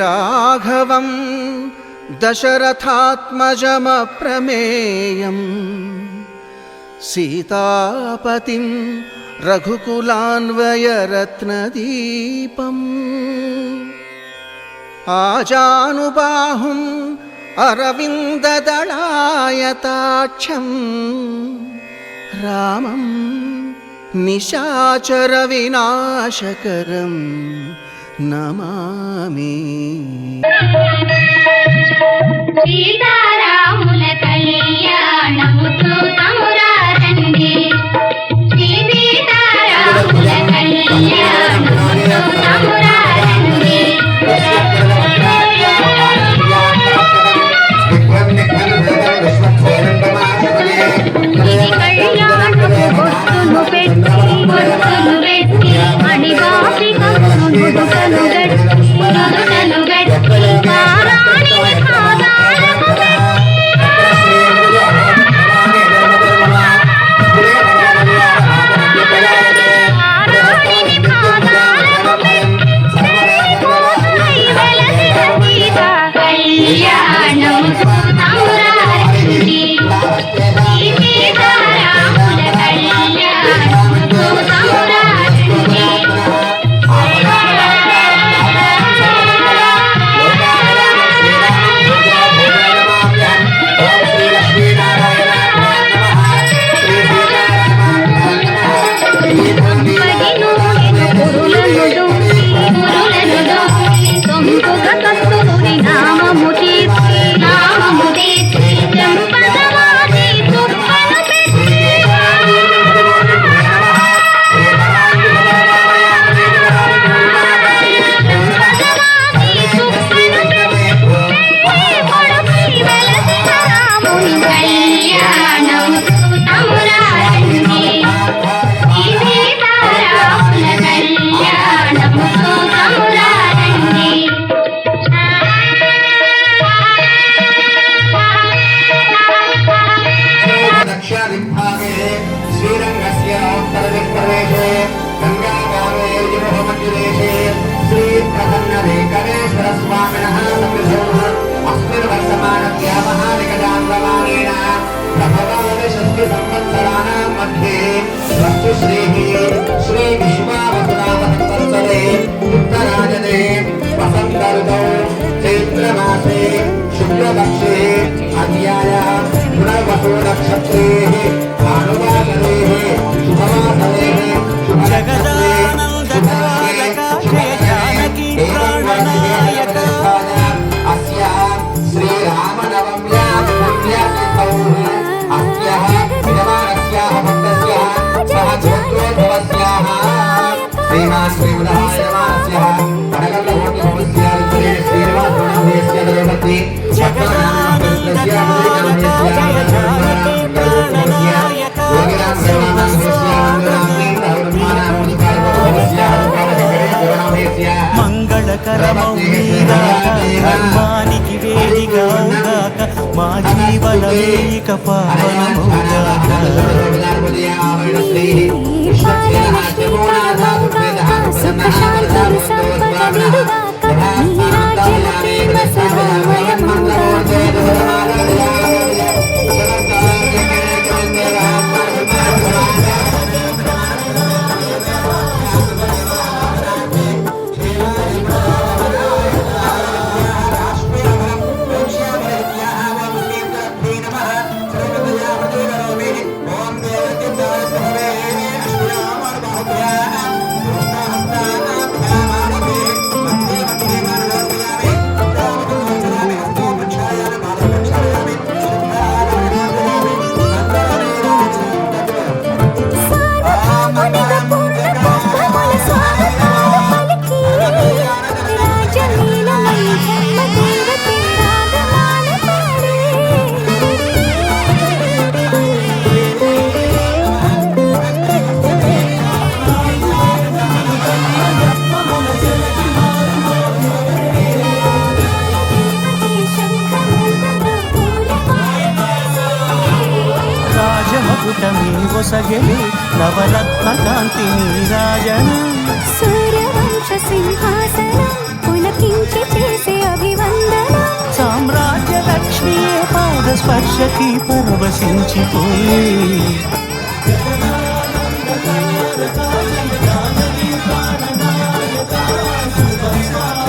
राघवं दशरथात्मजमप्रमेयम् सीतापतिं रघुकुलान्वयरत्नदीपम् आजानुबाहुम् अरविन्ददळायताक्षम् रामं निशाचरविनाशकरम् నమామి. సీతారాముల కళ్యాణము సీతారాముల కళ్యాణము परमेश्वरस्वामिनः समृद्धोः अस्मिन्वर्षमाणं यामः निकटाङ्गमानेन प्रभवादिशक्ति उत्तराजने वसन्तऋतौ चैत्रमासे शुक्लपक्षे अन्याय पुनर्वसो మా జీవనమే ఇక పావనముగాక రాజని నవరత్న కాంతి నీరాజన సూర్యవంశ సింహాసన పులకించి చేసే అభివందన సామ్రాజ్య లక్ష్మీ పాద స్పర్శకి పరవశించిపోయి Thank.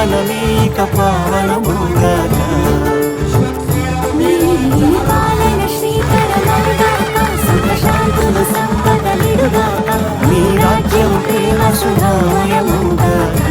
జీవనమేక పావనముగాక నీ రాజ్యం ప్రేమ సుధామయముగాక